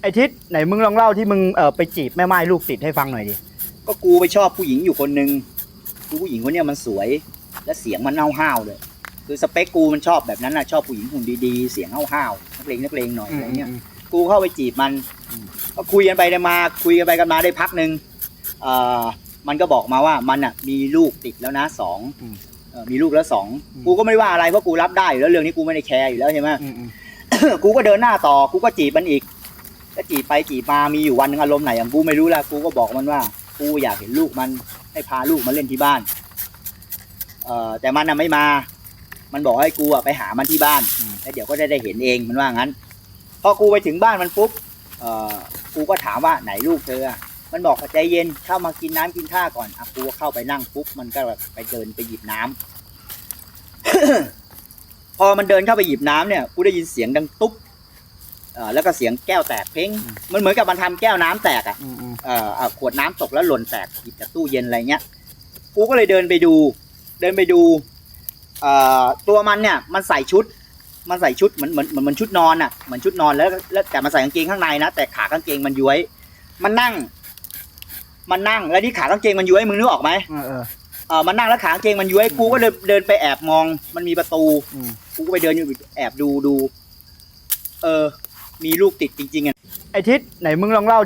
ไอทิศไหนมึงลองเล่าที่มึงเออไปจีบแม่ไม้ลูกติดให้ฟังหน่อยดิก็กูไปชอบผู้หญิงอยู่คนหนึ่งคือผู้หญิงคนเนี้ยมันสวย และเสียงมันห้าวๆเลย คือสเปคกูมันชอบแบบนั้นนะชอบผู้หญิงหุ่นดีๆ เสียงห้าวๆนักเลงนักเลงหน่อยอะไรเงี้ย กูเข้าไปจีบมันอืมก็คุยกันไปกันมา คุยกันไปกันมาได้พักหนึ่งเอ่อมันก็บอกมาว่ามันอะมีลูกติดแล้วนะสองเอ่อมีลูกแล้วสองอืม กูก็ไม่ว่าอะไรเพราะกูรับได้อยู่แล้วเรื่องนี้กูไม่ได้แคร์อยู่แล้วใช่ไหมอืมอืมกูก็เดินหน้าต่อ กูก็จีบมันอีก ก็จีบไปจีบมามีอยู่วันหนึงอารมณ์ไหนอย่างกูไม่รู้ละกูก็บอกมันว่ากูอยากเห็นลูกมันให้พาลูกมาเล่นที่บ้าน เอ่อแต่มันน่ะไม่มา มันบอกให้กูอะไปหามันที่บ้านแล้วเดี๋ยวก็ได้ได้เห็นเองมันว่างั้น พอกูไปถึงบ้านมันปุ๊บเอ่อกูก็ถามว่าไหนลูกเธออะมันบอกว่าใจเย็นเข้ามากินน้ำกินท่าก่อนอะกูก็เข้าไปนั่งปุ๊บมันก็แบบไปเดินไปหยิบน้ำ พอมันเดินเข้าไปหยิบน้ำเนี่ย กูได้ยินเสียงดังตุ๊บ อ่อแล้วก็เสียงแก้วแตกเพ้ง มันเหมือนกับมันทำแก้วน้ำแตกอะ อืมอืม เอ่อเอ่อขวดน้ำตกแล้วหล่นแตกหยิบจากตู้เย็นอะไรเงี้ย กูก็เลยเดินไปดู เดินไปดูเอ่อตัวมันเนี่ยมันใส่ชุด มันใส่ชุดเหมือนเหมือนเหมือนเหมือนชุดนอนอะ เหมือนชุดนอนแล้วแล้วแต่มันใส่กางเกงข้างในนะแต่ขากางเกงมันย้วย มันนั่ง มันนั่งแล้วนี่ขากางเกงมันย้วยมึงนึกออกไหมเออเออ เออมันนั่งแล้วขากางเกงมันย้วย กูก็เลยเดินไปแอบมอง มันมีประตู อืม กูก็ไปเดินอยู่แอบดูดู เออ มีลูกติดจริงๆอะไอทิศไหนมึงลองเล่า